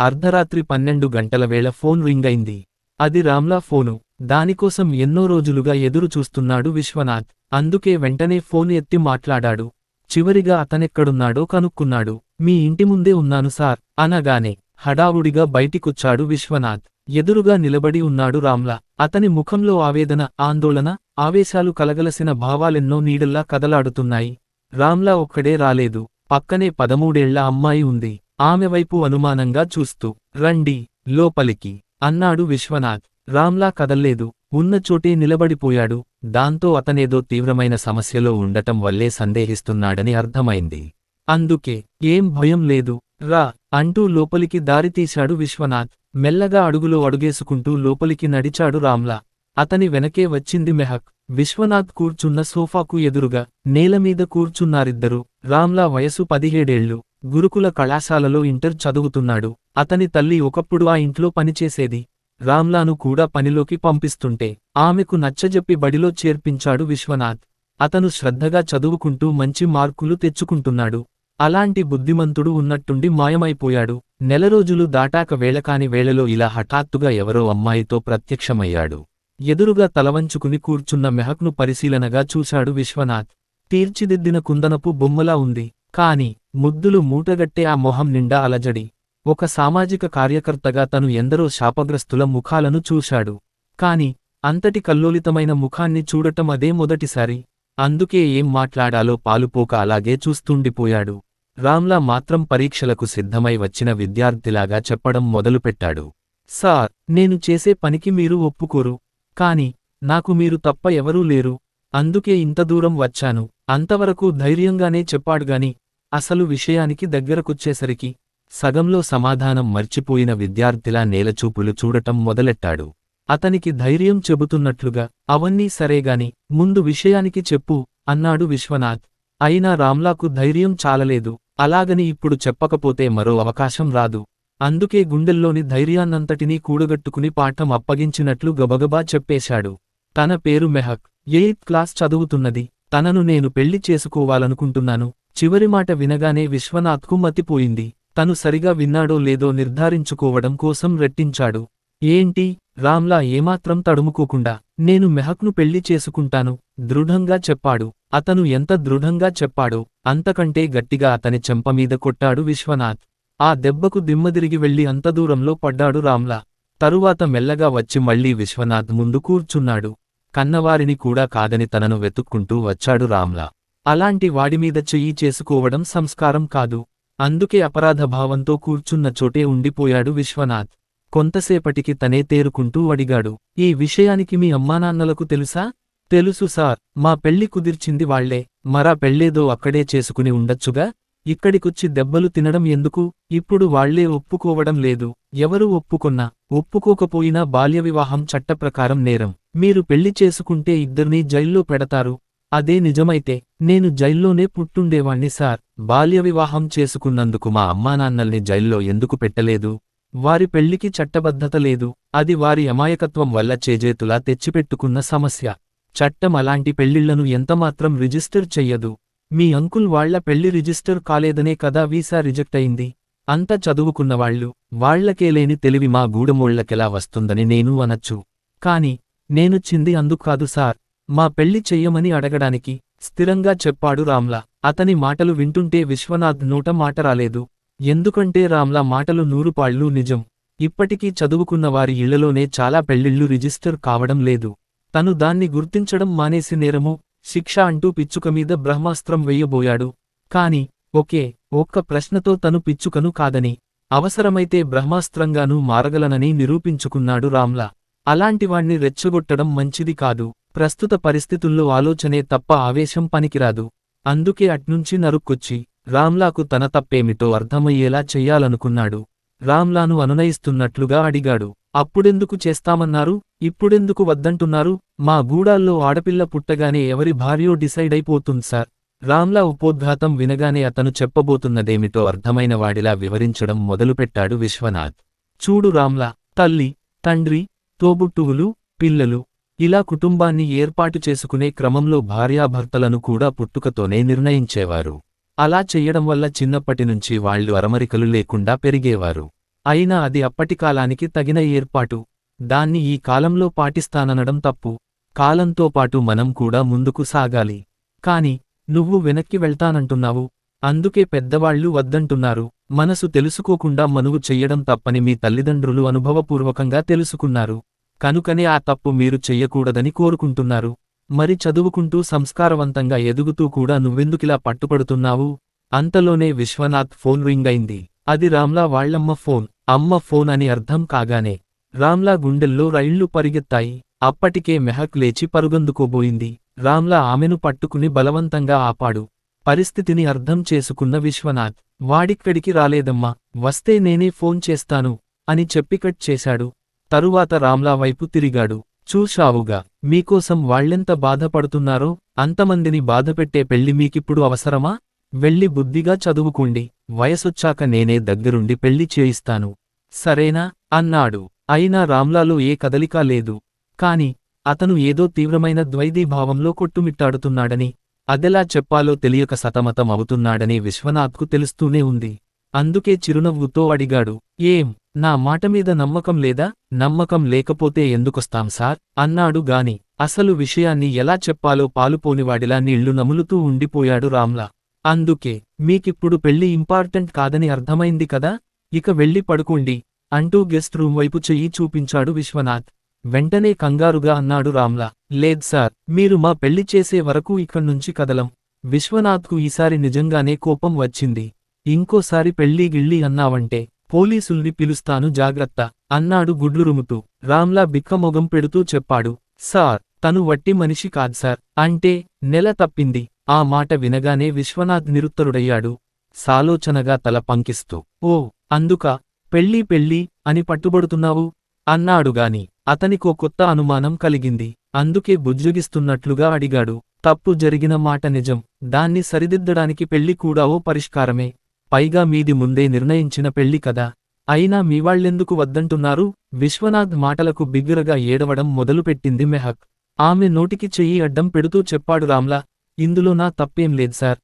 అర్ధరాత్రి పన్నెండు గంటల వేళ ఫోన్ రింగ్ అయింది. అది రామ్లా ఫోను. దానికోసం ఎన్నో రోజులుగా ఎదురు చూస్తున్నాడు విశ్వనాథ్. అందుకే వెంటనే ఫోన్ ఎత్తి మాట్లాడాడు. చివరిగా అతనెక్కడున్నాడో కనుక్కున్నాడు. మీ ఇంటి ముందే ఉన్నాను సార్ అనగానే హడావుడిగా బయటికొచ్చాడు విశ్వనాథ్. ఎదురుగా నిలబడి ఉన్నాడు రామ్లా. అతని ముఖంలో ఆవేదన ఆందోళన ఆవేశాలు కలగలసిన భావాలెన్నో నీడల్లా కదలాడుతున్నాయి. రామ్లా ఒక్కడే రాలేదు. పక్కనే పదమూడేళ్ళ అమ్మాయి ఉంది. ఆమె వైపు అనుమానంగా చూస్తూ రండి లోపలికి అన్నాడు విశ్వనాథ్. రామ్లా కదల్లేదు. ఉన్న చోటే నిలబడిపోయాడు. దాంతో అతనేదో తీవ్రమైన సమస్యలో ఉండటం వల్లే సందేహిస్తున్నాడని అర్థమైంది. అందుకే ఏం భయం లేదు. రా అంటూ లోపలికి దారితీశాడు విశ్వనాథ్. మెల్లగా అడుగులో అడుగేసుకుంటూ లోపలికి నడిచాడు రామ్లా. అతని వెనకే వచ్చింది మెహక్. విశ్వనాథ్ కూర్చున్న సోఫాకు ఎదురుగా నేలమీద కూర్చున్నారిద్దరూ. రామ్లా వయసు పదిహేడేళ్ళు గురుకుల కళాశాలలో ఇంటర్ చదువుతున్నాడు. అతని తల్లి ఒకప్పుడు ఆ ఇంట్లో పనిచేసేది. రామ్లాను కూడా పనిలోకి పంపిస్తుంటే ఆమెకు నచ్చజెప్పి బడిలో చేర్పించాడు విశ్వనాథ్. అతను శ్రద్ధగా చదువుకుంటూ మంచి మార్కులు తెచ్చుకుంటున్నాడు. అలాంటి బుద్ధిమంతుడు ఉన్నట్టుండి మాయమైపోయాడు. నెల రోజులు దాటాక వేళకాని వేళలో ఇలా హఠాత్తుగా ఎవరో అమ్మాయితో ప్రత్యక్షమయ్యాడు. ఎదురుగా తలవంచుకుని కూర్చున్న మెహక్ను పరిశీలనగా చూశాడు విశ్వనాథ్. తీర్చిదిద్దిన కుందనపు బొమ్మలా ఉంది. కాని ముద్దులు మూటగట్టే ఆ మొహం నిండా అలజడి. ఒక సామాజిక కార్యకర్తగా తను ఎందరో శాపగ్రస్తుల ముఖాలను చూశాడు. కాని అంతటి కల్లోలితమైన ముఖాన్ని చూడటం అదే మొదటిసారి. అందుకే ఏం మాట్లాడాలో పాలుపోక అలాగే చూస్తుండిపోయాడు. రామ్లా మాత్రం పరీక్షలకు సిద్ధమై వచ్చిన విద్యార్థిలాగా చెప్పడం మొదలుపెట్టాడు. సార్ నేను చేసే పనికి మీరు ఒప్పుకోరు. కాని నాకు మీరు తప్ప ఎవరూ లేరు. అందుకే ఇంత దూరం వచ్చాను. అంతవరకు ధైర్యంగానే చెప్పాడుగాని అసలు విషయానికి దగ్గరకొచ్చేసరికి సగంలో సమాధానం మర్చిపోయిన విద్యార్థిలా నేలచూపులు చూడటం మొదలెట్టాడు. అతనికి ధైర్యం చెబుతున్నట్లుగా అవన్నీ సరేగాని ముందు విషయానికి చెప్పు అన్నాడు విశ్వనాథ్. అయినా రామ్లాకు ధైర్యం చాలలేదు అలాగని ఇప్పుడు చెప్పకపోతే మరో అవకాశం రాదు. అందుకే గుండెల్లోని ధైర్యాన్నంతటినీ కూడగట్టుకుని పాఠం అప్పగించినట్లు గబగబా చెప్పేశాడు. తన పేరు మెహక్. ఎయిత్ క్లాస్ చదువుతున్నది. తనను నేను పెళ్ళి చేసుకోవాలనుకుంటున్నాను. చివరి మాట వినగానే విశ్వనాథ్కు మతిపోయింది. తను సరిగా విన్నాడో లేదో నిర్ధారించుకోవడం కోసం రెట్టించాడు. ఏంటి? రామ్లా ఏమాత్రం తడుముకోకుండా నేను మెహక్ను పెళ్ళి చేసుకుంటాను దృఢంగా చెప్పాడు. అతను ఎంత దృఢంగా చెప్పాడో అంతకంటే గట్టిగా అతని చెంపమీద కొట్టాడు విశ్వనాథ్. ఆ దెబ్బకు దిమ్మదిరిగి వెళ్ళి అంత దూరంలో పడ్డాడు రామ్లా. తరువాత మెల్లగా వచ్చి మళ్ళీ విశ్వనాథ్ ముందు కూర్చున్నాడు. కన్నవారిని కూడా కాదని తనను వెతుక్కుంటూ వచ్చాడు రామ్లా. అలాంటి వాడిమీద చెయ్యి చేసుకోవడం సంస్కారం కాదు. అందుకే అపరాధభావంతో కూర్చున్న చోటే ఉండిపోయాడు విశ్వనాథ్. కొంతసేపటికి తనే తేరుకుంటూ అడిగాడు ఈ విషయానికి మీ అమ్మానాన్నలకు తెలుసా? తెలుసు సార్. మా పెళ్ళి కుదిర్చింది వాళ్ళే. మరా పెళ్ళేదో అక్కడే చేసుకుని ఉండొచ్చుగా? ఇక్కడికొచ్చి దెబ్బలు తినడం ఎందుకు? ఇప్పుడు వాళ్ళే ఒప్పుకోవడం లేదు. ఎవరు ఒప్పుకున్నా? ఒప్పుకోకపోయినా బాల్యవివాహం చట్టప్రకారం నేరం. మీరు పెళ్ళి చేసుకుంటే ఇద్దరినీ జైల్లో పెడతారు. అదే నిజమైతే నేను జైల్లోనే పుట్టుండేవాణ్ణి సార్. బాల్య వివాహం చేసుకున్నందుకు మా అమ్మానాన్నల్ని జైల్లో ఎందుకు పెట్టలేదు? వారి పెళ్ళికి చట్టబద్ధత లేదు. అది వారి అమాయకత్వం వల్ల చేజేతులా తెచ్చిపెట్టుకున్న సమస్య. చట్టం అలాంటి పెళ్ళిళ్ళను ఎంతమాత్రం రిజిస్టర్ చెయ్యదు. మీ అంకుల్ వాళ్ళ పెళ్ళి రిజిస్టర్ కాలేదనే కదా వీసా రిజెక్ట్ అయింది. అంత చదువుకున్నవాళ్ళు వాళ్ళకేలేని తెలివి మా గూడమోళ్ళకెలా వస్తుందని నేను అనొచ్చు. కాని నేను చింది అందుకాదు సార్. మా పెళ్ళి చెయ్యమని అడగడానికి స్థిరంగా చెప్పాడు రామ్లా. అతని మాటలు వింటుంటే విశ్వనాథ్ నోట మాట రాలేదు. ఎందుకంటే రామ్లా మాటలు నూరుపాళ్ళు నిజం. ఇప్పటికీ చదువుకున్న వారి ఇళ్ళలోనే చాలా పెళ్ళిళ్ళు రిజిస్టర్ కావడం లేదు. తను దాన్ని గుర్తించడం మానేసి నేరము శిక్ష అంటూ పిచ్చుక మీద బ్రహ్మాస్త్రం వెయ్యబోయాడు కాని ఒకే ఒక్క ప్రశ్నతో తను పిచ్చుకను కాదని అవసరమైతే బ్రహ్మాస్త్రంగానూ మారగలనని నిరూపించుకున్నాడు రామ్లా. అలాంటివాణ్ణి రెచ్చగొట్టడం మంచిది కాదు. ప్రస్తుత పరిస్థితుల్లో ఆలోచనే తప్ప ఆవేశం పనికిరాదు. అందుకే అట్నుంచి నరుక్కొచ్చి రామ్లాకు తన తప్పేమిటో అర్థమయ్యేలా చెయ్యాలనుకున్నాడు. రామ్లాను అనునయిస్తున్నట్లుగా అడిగాడు. అప్పుడెందుకు చేస్తామన్నారు? ఇప్పుడెందుకు వద్దంటున్నారు? మా గూడాల్లో ఆడపిల్ల పుట్టగానే ఎవరి భార్యో డిసైడ్ అయిపోతుంది సార్. రామ్లా ఉపోద్ఘాతం వినగానే అతను చెప్పబోతున్నదేమిటో అర్థమైన వాడిలా వివరించడం మొదలుపెట్టాడు విశ్వనాథ్. చూడు రామ్లా తల్లి తండ్రి తోబుట్టువులు పిల్లలు ఇలా కుటుంబాన్ని ఏర్పాటు చేసుకునే క్రమంలో భార్యాభర్తలను కూడా పుట్టుకతోనే నిర్ణయించేవారు. అలా చెయ్యడం వల్ల చిన్నప్పటినుంచి వాళ్ళు అరమరికలు లేకుండా పెరిగేవారు. అయినా అది అప్పటి కాలానికి తగిన ఏర్పాటు. దాన్ని ఈ కాలంలో పాటిస్తాననడం తప్పు. కాలంతో పాటు మనం కూడా ముందుకు సాగాలి. కాని నువ్వు వెనక్కి వెళ్తానంటున్నావు. అందుకే పెద్దవాళ్ళు వద్దంటున్నారు. మనసు తెలుసుకోకుండా మనువు చెయ్యడం తప్పని మీ తల్లిదండ్రులు అనుభవపూర్వకంగా తెలుసుకున్నారు. కనుకనే ఆ తప్పు మీరు చెయ్యకూడదని కోరుకుంటున్నారు. మరి చదువుకుంటూ సంస్కారవంతంగా ఎదుగుతూ కూడా నువ్వెందుకిలా పట్టుపడుతున్నావు? అంతలోనే విశ్వనాథ్ ఫోన్ రింగ్ అయింది అది రామ్లా వాళ్ళమ్మ ఫోన్. అమ్మ ఫోన్ అని అర్థం కాగానే రామ్లా గుండెల్లో రైళ్ళు పరిగెత్తాయి. అప్పటికే మెహక్ లేచి పరుగందుకోబోయింది. రామ్లా ఆమెను పట్టుకుని బలవంతంగా ఆపాడు. పరిస్థితిని అర్థం చేసుకున్న విశ్వనాథ్ వాడిక్కడికి రాలేదమ్మా వస్తే నేనే ఫోన్ చేస్తాను అని చెప్పి కట్ చేశాడు. తరువాత రామ్లా వైపు తిరిగాడు. చూశావుగా మీకోసం వాళ్ళెంత బాధపడుతున్నారో అంతమందిని బాధపెట్టే పెళ్ళి మీకిప్పుడు అవసరమా? వెళ్ళి బుద్ధిగా చదువుకోండి వయసొచ్చాక నేనే దగ్గరుండి పెళ్ళి చేయిస్తాను. సరేనా? అన్నాడు. అయినా రామ్లాలో ఏ కదలికా లేదు. కాని అతను ఏదో తీవ్రమైన ద్వైదీభావంలో కొట్టుమిట్టాడుతున్నాడని అదెలా చెప్పాలో తెలియక సతమతం అవుతున్నాడని విశ్వనాథ్కు తెలుస్తూనే ఉంది. అందుకే చిరునవ్వుతో అడిగాడు ఏం నా మాట మీద నమ్మకం లేదా? నమ్మకం లేకపోతే ఎందుకొస్తాం సార్? అన్నాడు గాని అసలు విషయాన్ని ఎలా చెప్పాలో పాలుపోనివాడిలా నీళ్ళు నములుతూ ఉండిపోయాడు రామ్లా. అందుకే మీకిప్పుడు పెళ్ళి ఇంపార్టెంట్ కాదని అర్థమైంది కదా? ఇక వెళ్ళి పడుకోండి అంటూ గెస్ట్ రూమ్ వైపు చెయ్యి చూపించాడు విశ్వనాథ్. వెంటనే కంగారుగా అన్నాడు రామ్లా. లేద్ సార్ మీరు మా పెళ్ళి చేసే వరకు ఇక్కడ్నుంచి కదలం. విశ్వనాథ్కు ఈసారి నిజంగానే కోపం వచ్చింది. ఇంకోసారి పెళ్ళి గిళ్ళి అన్నావంటే పోలీసుల్ని పిలుస్తాను జాగ్రత్త అన్నాడు గుడ్లురుముతూ. రామ్లా బిక్కమొగం పెడుతూ చెప్పాడు సార్ తను వట్టి మనిషి కాదు సార్. అంటే నెల తప్పింది. ఆ మాట వినగానే విశ్వనాథ్ నిరుత్తరుడయ్యాడు. సాలోచనగా తల పంకిస్తూ. ఓ అందుక పెళ్ళీ పెళ్ళీ అని పట్టుబడుతున్నావు? అన్నాడుగాని అతనికో కొత్త అనుమానం కలిగింది. అందుకే బుజ్జుగిస్తున్నట్లుగా అడిగాడు. తప్పు జరిగిన మాట నిజం. దాన్ని సరిదిద్దడానికి పెళ్ళి కూడా ఓ పరిష్కారమే. పైగా మీది ముందే నిర్ణయించిన పెళ్ళి కదా. అయినా మీవాళ్ళెందుకు వద్దంటున్నారు? విశ్వనాథ్ మాటలకు బిగ్గరగా ఏడవడం మొదలుపెట్టింది మెహక్. ఆమె నోటికి చెయ్యి అడ్డం పెడుతూ చెప్పాడు రామ్లా ఇందులో నా తప్పేం లేదు సార్.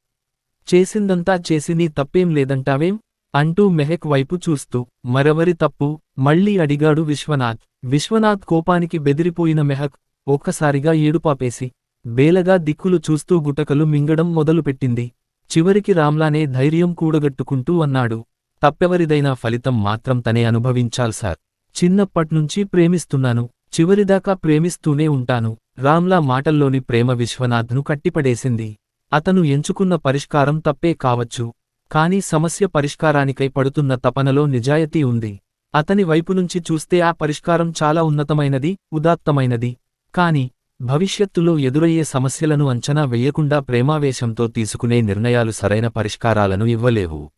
చేసిందంతా చేసి నీ తప్పేం లేదంటావేం? అంటూ మెహక్ వైపు చూస్తూ మరెవరి తప్పు? మళ్ళీ అడిగాడు విశ్వనాథ్. విశ్వనాథ్ కోపానికి బెదిరిపోయిన మెహక్ ఒక్కసారిగా ఏడుపాపేసి బేలగా దిక్కులు చూస్తూ గుటకలు మింగడం మొదలుపెట్టింది. చివరికి రామ్లానే ధైర్యం కూడగట్టుకుంటూ అన్నాడు. తప్పెవరిదైనా ఫలితం మాత్రం తనే అనుభవించాల్సార్ చిన్నప్పట్నుంచి ప్రేమిస్తున్నాను. చివరిదాకా ప్రేమిస్తూనే ఉంటాను. రామ్లా మాటల్లోని ప్రేమ విశ్వనాథ్ను కట్టిపడేసింది. అతను ఎంచుకున్న పరిష్కారం తప్పే కావచ్చు. కాని సమస్య పరిష్కారానికై పడుతున్న తపనలో నిజాయతీ ఉంది. అతని వైపునుంచి చూస్తే ఆ పరిష్కారం చాలా ఉన్నతమైనది ఉదాత్తమైనది. కాని భవిష్యత్తులో ఎదురయ్యే సమస్యలను అంచనా వెయ్యకుండా ప్రేమావేశంతో తీసుకునే నిర్ణయాలు సరైన పరిష్కారాలను ఇవ్వలేవు.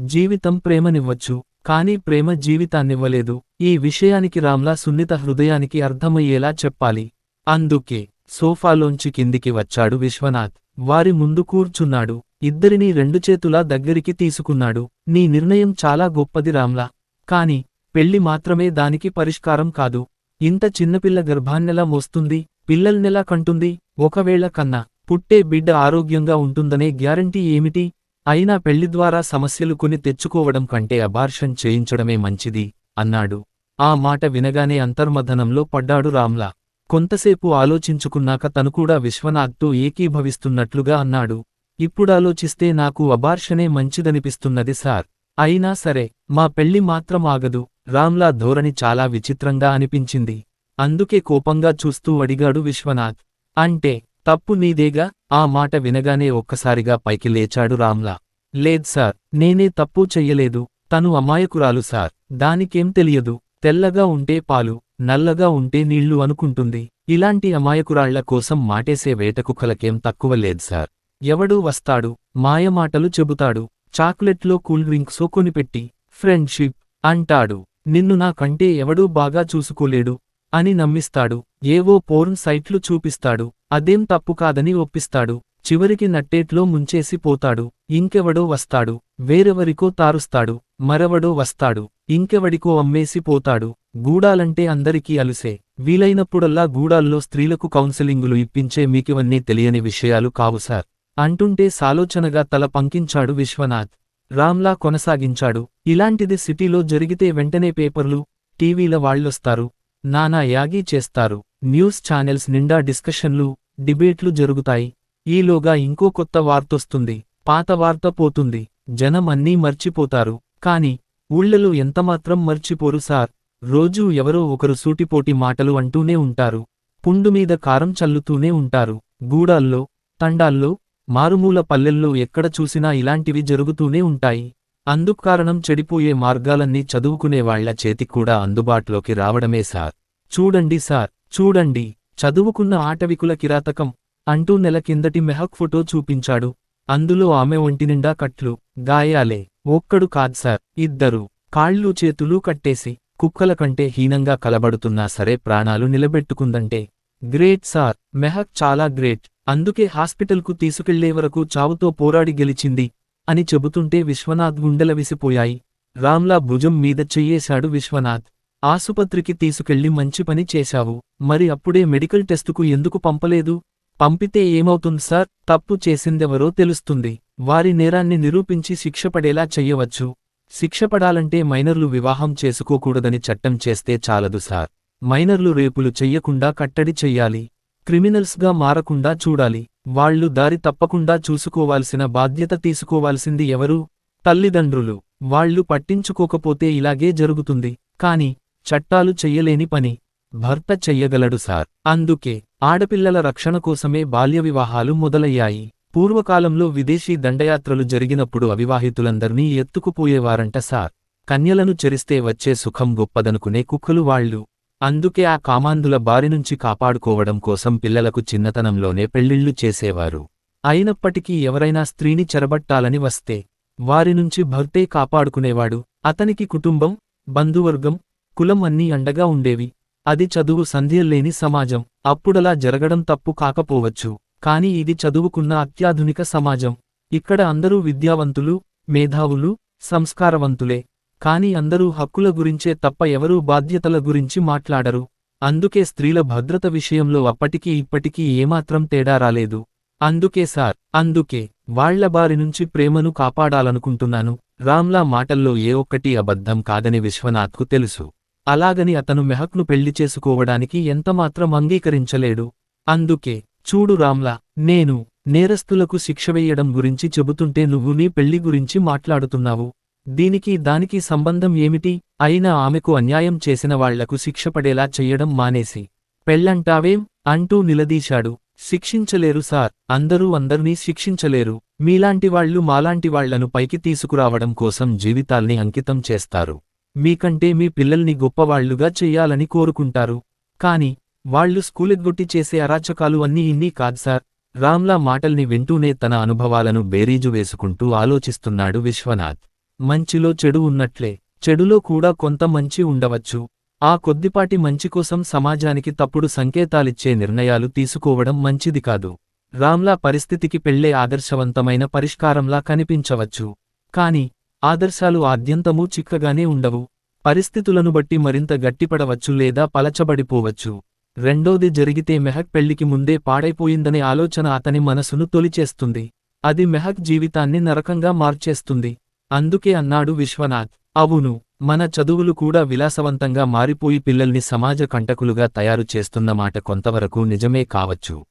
జీవితం ప్రేమనివ్వచ్చు కానీ ప్రేమ జీవితాన్నివ్వలేదు. ఈ విషయానికి రామ్లా సున్నిత హృదయానికి అర్థమయ్యేలా చెప్పాలి. అందుకే సోఫాలోంచి కిందికి వచ్చాడు విశ్వనాథ్. వారి ముందు కూర్చున్నాడు. ఇద్దరినీ రెండు చేతులా దగ్గరికి తీసుకున్నాడు. నీ నిర్ణయం చాలా గొప్పది రామ్లా. కాని పెళ్ళి మాత్రమే దానికి పరిష్కారం కాదు. ఇంత చిన్నపిల్ల గర్భాన్నెలా మోస్తుంది పిల్లల్నెలా కంటుంది? ఒకవేళ కన్నా పుట్టే బిడ్డ ఆరోగ్యంగా ఉంటుందనే గ్యారంటీ ఏమిటి? అయినా పెళ్ళి ద్వారా సమస్యలు కొని తెచ్చుకోవడం కంటే అబార్షన్ చేయించడమే మంచిది అన్నాడు. ఆ మాట వినగానే అంతర్మథనంలో పడ్డాడు రామ్లా. కొంతసేపు ఆలోచించుకున్నాక తనుకూడా విశ్వనాథ్తో ఏకీభవిస్తున్నట్లుగా అన్నాడు. ఇప్పుడాలోచిస్తే నాకు అబార్షనే మంచిదనిపిస్తున్నది సార్. అయినా సరే మా పెళ్ళి మాత్రం ఆగదు రామ్లా ధోరణి చాలా విచిత్రంగా అనిపించింది. అందుకే కోపంగా చూస్తూ అడిగాడు విశ్వనాథ్. అంటే తప్పు నీదేగా? ఆ మాట వినగానే ఒక్కసారిగా పైకి లేచాడు రామ్లా. లేద్ సార్ నేనే తప్పు చెయ్యలేదు తను అమాయకురాలు సార్ దానికేం తెలియదు. తెల్లగా ఉంటే పాలు నల్లగా ఉంటే నీళ్ళు అనుకుంటుంది. ఇలాంటి అమాయకురాళ్ళ కోసం మాటేసే వేటకుక్కలకేం తక్కువ లేదు సార్. ఎవడూ వస్తాడు? మాయమాటలు చెబుతాడు. చాక్లెట్లో కూల్ డ్రింక్సో కొనిపెట్టి ఫ్రెండ్షిప్ అంటాడు. నిన్ను నాకంటే ఎవడూ బాగా చూసుకోలేడు అని నమ్మిస్తాడు. ఏవో పోర్న్ సైట్లు చూపిస్తాడు. అదేం తప్పు కాదని ఒప్పిస్తాడు. చివరికి నట్టేట్లో ముంచేసి పోతాడు. ఇంకెవడో వస్తాడు. వేరెవరికో తారుస్తాడు. మరెవడో వస్తాడు. ఇంకెవడికో అమ్మేసి పోతాడు గూడాలంటే అందరికీ అలుసే. వీలైనప్పుడల్లా గూడాల్లో స్త్రీలకు కౌన్సెలింగులు ఇప్పించే మీకివన్నీ తెలియని విషయాలు కావు సార్. అంటుంటే సాలోచనగా తల పంకించాడు విశ్వనాథ్. రామ్లా కొనసాగించాడు. ఇలాంటిది సిటీలో జరిగితే వెంటనే పేపర్లు టీవీల వాళ్ళొస్తారు. నానా యాగీ చేస్తారు. న్యూస్ ఛానల్స్ నిండా డిస్కషన్లు డిబేట్లు జరుగుతాయి. ఈలోగా ఇంకో కొత్త వార్తొస్తుంది. పాత వార్త పోతుంది. జనం అన్నీ మర్చిపోతారు. కాని ఊళ్ళలో ఎంతమాత్రం మర్చిపోరు సార్. రోజూ ఎవరో ఒకరు సూటిపోటి మాటలు అంటూనే ఉంటారు. పుండుమీద కారం చల్లుతూనే ఉంటారు. గూడాల్లో తండాల్లో మారుమూల పల్లెల్లో ఎక్కడ చూసినా ఇలాంటివి జరుగుతూనే ఉంటాయి. అందుకారణం చెడిపోయే మార్గాలన్నీ చదువుకునేవాళ్ళ చేతికూడా కూడా అందుబాటులోకి రావడమే సార్. చూడండి సార్ చూడండి చదువుకున్న ఆటవికుల కిరాతకం అంటూ నెల కిందటి మెహక్ ఫోటో చూపించాడు. అందులో ఆమె ఒంటినిండా కట్లు గాయాలే. ఒక్కడు కాద్ సార్ ఇద్దరు. కాళ్ళు చేతులు కట్టేసి కుక్కల కంటే హీనంగా కలబడుతున్నా సరే ప్రాణాలు నిలబెట్టుకుందంటే. గ్రేట్ సార్ మెహక్ చాలా గ్రేట్. అందుకే హాస్పిటల్కు తీసుకెళ్ళే వరకు చావుతో పోరాడి గెలిచింది అని చెబుతుంటే విశ్వనాథ్ గుండెల విసిపోయాయి. రామ్లా భుజం మీద చెయ్యేశాడు విశ్వనాథ్. ఆసుపత్రికి తీసుకెళ్ళి మంచి పని చేశావు మరి అప్పుడే మెడికల్ టెస్టుకు ఎందుకు పంపలేదు? పంపితే ఏమవుతుంది సార్? తప్పు చేసిందెవరో తెలుస్తుంది. వారి నేరాన్ని నిరూపించి శిక్షపడేలా చెయ్యవచ్చు శిక్షపడాలంటే మైనర్లు వివాహం చేసుకోకూడదని చట్టం చేస్తే చాలదు సార్. మైనర్లు రేపులు చెయ్యకుండా కట్టడి చెయ్యాలి. క్రిమినల్స్గా మారకుండా చూడాలి. వాళ్ళు దారి తప్పకుండా చూసుకోవాల్సిన బాధ్యత తీసుకోవాల్సింది ఎవరు? తల్లిదండ్రులు. వాళ్ళు పట్టించుకోకపోతే ఇలాగే జరుగుతుంది. కాని చట్టాలు చెయ్యలేని పని. భర్త చెయ్యగలడు సార్. అందుకే ఆడపిల్లల రక్షణ కోసమే బాల్య వివాహాలు మొదలయ్యాయి. పూర్వకాలంలో విదేశీ దండయాత్రలు జరిగినప్పుడు అవివాహితులందర్నీ ఎత్తుకుపోయేవారంట సార్. కన్యలను చెరిస్తే వచ్చే సుఖం గొప్పదనుకునే కుక్కలు వాళ్ళు. అందుకే ఆ కామాంధుల బారినుంచి కాపాడుకోవడం కోసం పిల్లలకు చిన్నతనంలోనే పెళ్ళిళ్ళు చేసేవారు. అయినప్పటికీ ఎవరైనా స్త్రీని చెరబట్టాలని వస్తే వారినుంచి భర్తే కాపాడుకునేవాడు. అతనికి కుటుంబం బంధువర్గం కులం అన్నీ అండగా ఉండేవి. అది చదువు సంధ్యల్లేని సమాజం. అప్పుడలా జరగడం తప్పు కాకపోవచ్చు. కాని ఇది చదువుకున్న అత్యాధునిక సమాజం. ఇక్కడ అందరూ విద్యావంతులు మేధావులు సంస్కారవంతులే. కాని అందరూ హక్కుల గురించే తప్ప ఎవరూ బాధ్యతల గురించి మాట్లాడరు. అందుకే స్త్రీల భద్రత విషయంలో అప్పటికీ ఇప్పటికీ ఏమాత్రం తేడా రాలేదు. అందుకే సార్ అందుకే వాళ్ళ బారి నుంచి ప్రేమను కాపాడాలనుకుంటున్నాను. రామ్లా మాటల్లో ఏ ఒక్కటి అబద్ధం కాదని విశ్వనాథ్కు తెలుసు. అలాగని అతను మెహక్ను పెళ్ళి చేసుకోవడానికి ఎంతమాత్రం అంగీకరించలేడు. అందుకే చూడు రామ్లా నేను నేరస్తులకు శిక్ష వెయ్యడం గురించి చెబుతుంటే నువ్వు నీ పెళ్ళి గురించి మాట్లాడుతున్నావు. దీనికి దానికి సంబంధం ఏమిటి? అయినా ఆమెకు అన్యాయం చేసిన వాళ్ళకు శిక్షపడేలా చెయ్యడం మానేసి. పెళ్ళంటావేం? అంటూ నిలదీశాడు. శిక్షించలేరు సార్ అందరూ అందర్నీ శిక్షించలేరు. మీలాంటివాళ్ళు మాలాంటివాళ్ళను పైకి తీసుకురావడం కోసం జీవితాల్ని అంకితం చేస్తారు. మీకంటే మీ పిల్లల్ని గొప్పవాళ్ళుగా చెయ్యాలని కోరుకుంటారు. కాని వాళ్ళు స్కూలెగ్గొట్టి చేసే అరాచకాలు అన్నీ ఇన్నీ కాదు సార్. రామ్లా మాటల్ని వింటూనే తన అనుభవాలను బేరీజు వేసుకుంటూ ఆలోచిస్తున్నాడు విశ్వనాథ్. మంచిలో చెడు ఉన్నట్లే చెడులో కూడా కొంత మంచి ఉండవచ్చు. ఆ కొద్దిపాటి మంచి కోసం సమాజానికి తప్పుడు సంకేతాలిచ్చే నిర్ణయాలు తీసుకోవడం మంచిది కాదు. రామ్లా పరిస్థితికి పెళ్ళే ఆదర్శవంతమైన పరిష్కారంలా కనిపించవచ్చు. కాని ఆదర్శాలు ఆద్యంతమూ చిక్కగానే ఉండవు. పరిస్థితులను బట్టి మరింత గట్టిపడవచ్చు లేదా పలచబడిపోవచ్చు. రెండోది జరిగితే మెహక్ పెళ్ళికి ముందే పాడైపోయిందనే ఆలోచన అతని మనసును తొలిచేస్తుంది. అది మెహక్ జీవితాన్ని నరకంగా మార్చేస్తుంది. అందుకే అన్నాడు విశ్వనాథ్. అవును మన చదువులు కూడా విలాసవంతంగా మారిపోయి పిల్లల్ని సమాజ కంటకులుగా తయారు చేస్తున్న మాట కొంతవరకు నిజమే కావచ్చు.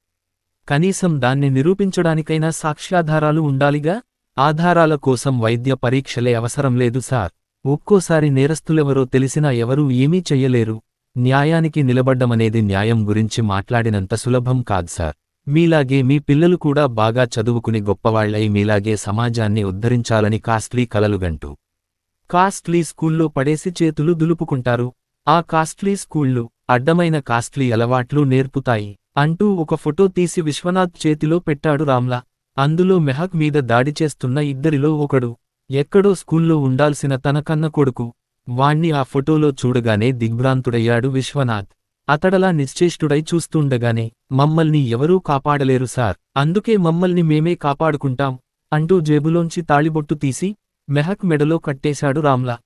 కనీసం దాన్ని నిరూపించడానికైనా సాక్ష్యాధారాలు ఉండాలిగా? ఆధారాల కోసం వైద్య పరీక్షలే అవసరం లేదు సార్. ఒక్కోసారి నేరస్తులెవరో తెలిసినా ఎవరూ ఏమీ చెయ్యలేరు. న్యాయానికి నిలబడ్డమనేది న్యాయం గురించి మాట్లాడినంత సులభం కాదు సార్. మీలాగే మీ పిల్లలు కూడా బాగా చదువుకుని గొప్పవాళ్ళై మీలాగే సమాజాన్ని ఉద్ధరించాలని కాస్ట్లీ కలలుగంటూ. కాస్ట్లీ స్కూల్లో పడేసి చేతులు దులుపుకుంటారు. ఆ కాస్ట్లీ స్కూళ్ళు అడ్డమైన కాస్ట్లీ అలవాట్లు నేర్పుతాయి అంటూ ఒక ఫోటో తీసి విశ్వనాథ్ చేతిలో పెట్టాడు రామ్లా. అందులో మెహక్ మీద దాడి చేస్తున్న ఇద్దరిలో ఒకడు. ఎక్కడో స్కూల్లో ఉండాల్సిన తన కన్న కొడుకు. వాణ్ణి ఆ ఫోటోలో చూడగానే దిగ్భ్రాంతుడయ్యాడు విశ్వనాథ్. అతడలా నిశ్చేష్టుడై చూస్తుండగానే మమ్మల్ని ఎవరూ కాపాడలేరు సార్. అందుకే మమ్మల్ని మేమే కాపాడుకుంటాం అంటూ జేబులోంచి తాళిబొట్టు తీసి మెహక్ మెడలో కట్టేశాడు రామ్లా.